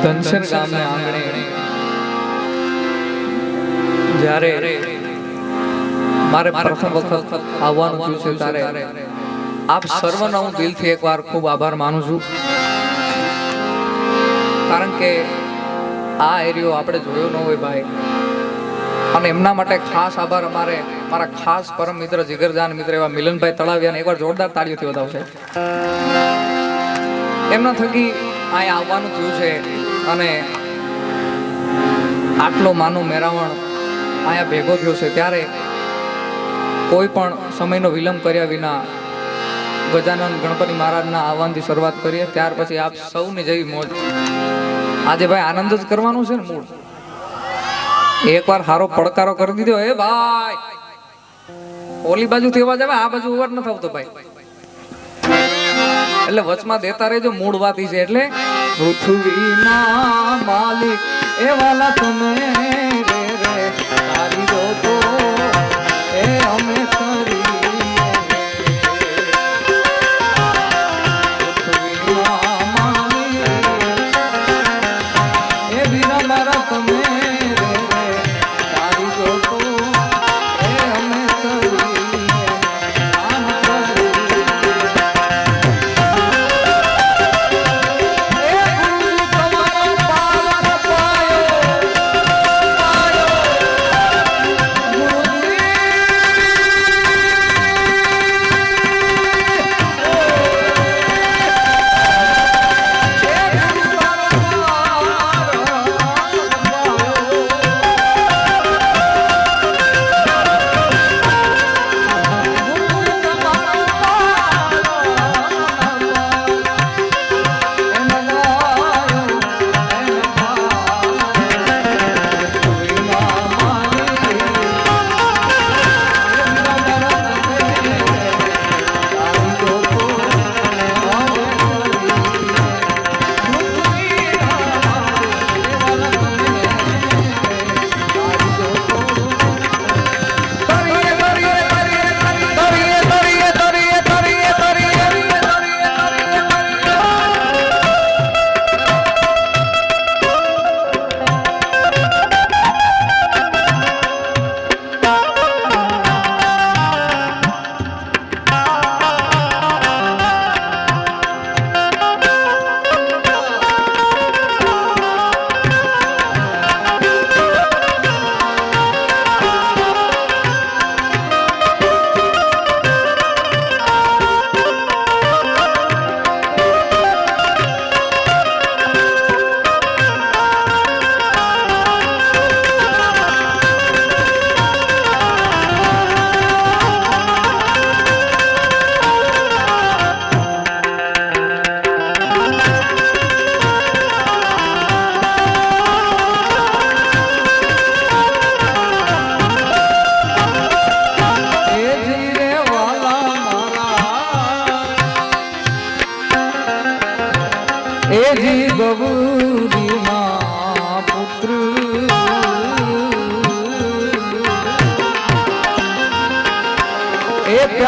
ધનસર ગામે આંગણે જ્યારે મારે પ્રથમ વખત આવવાનું થયું છે ત્યારે આપ સર્વનો હું દિલથી એકવાર ખૂબ આભાર માનું છું. કારણ કે આ એરિયો આપણે જોયો ન હોય ભાઈ. અને એમના માટે ખાસ આભાર અમારે મારા ખાસ પરમ મિત્ર જીગરજાન મિત્ર એવા મિલનભાઈ તળાવિયાને એકવાર જોરદાર તાળીઓથી વધાવશે એમના થકી અહીંયા આવવાનું થયું છે. અને આટલો માનો મેરાવણ અહીંયા ભેગો થયો છે, ત્યારે કોઈ પણ સમયનો વિલંબ કર્યા વિના ગજાનંદ ગણપતિ મહારાજના આહવાનથી શરૂઆત કરીએ, ત્યાર પછી આપ સૌની જેવી મોજ. આજે ભાઈ આનંદ જ કરવાનો છે ને મૂળ. એકવાર હારો પડકારો કરી દીધો, એ ભાઈ! ઓલી બાજુથી અવાજ આવે, આ બાજુ અવાજ ન થતો ભાઈ. એટલે વચમાં દેતા રહેજો, મૂળ વાત છે, એટલે પૃથ્વીના માલિક એવાલા તમે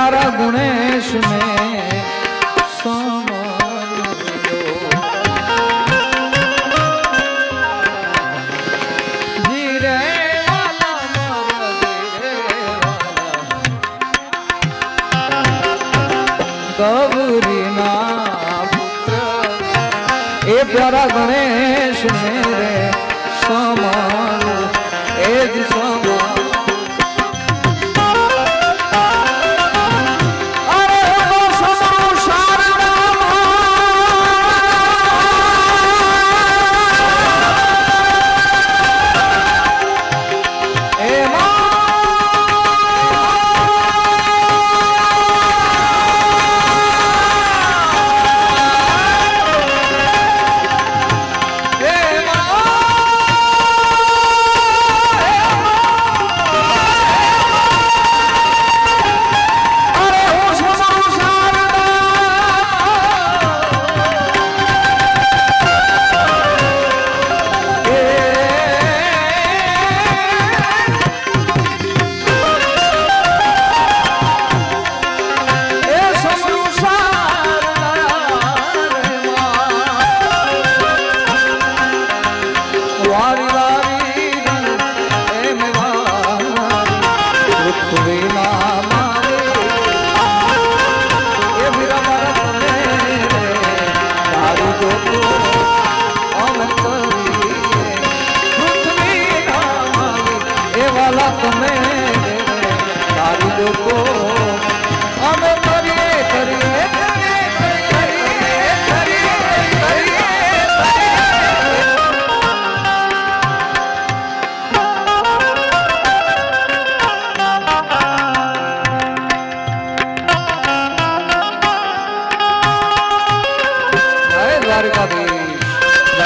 પ્યારા ગુણેશ ને ગૌરીના પુત્ર. એ પ્યારા ગણેશ ને રે સમાન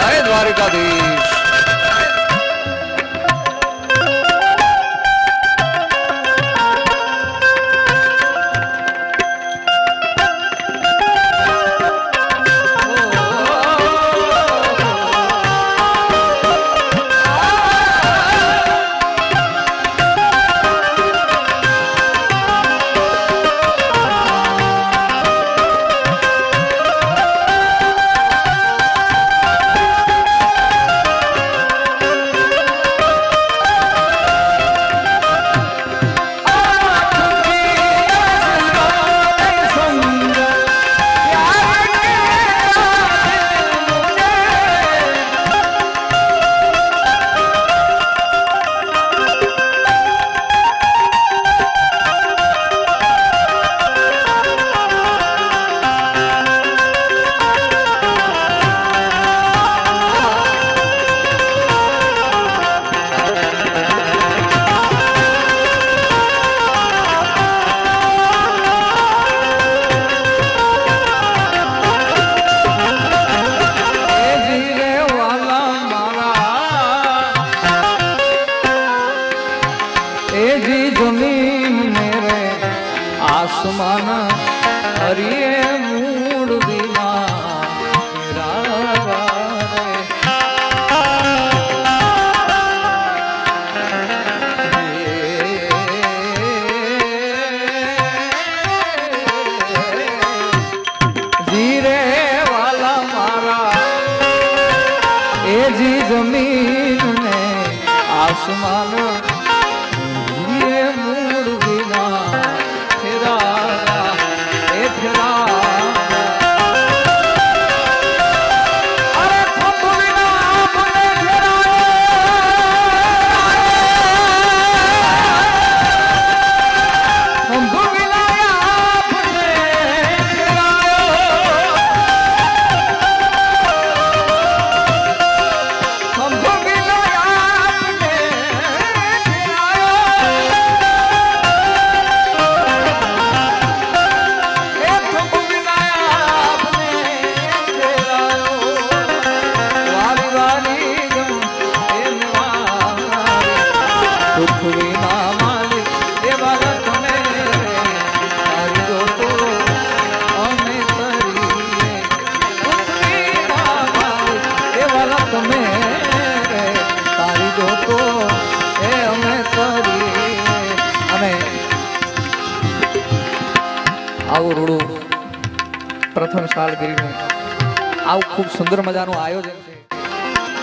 જય દ્વારિકાધીશ. આસમાન હરિયે મૂળ વિના તેરા રે જીરે વાલા મારા એ જી જમીન ને આસમાન એવા તમે તારી જોતો એ અમે તરીએ અને આવું રૂડું પ્રથમ સાલગીરીનું આવું ખૂબ સુંદર મજાનું આયોજન છે.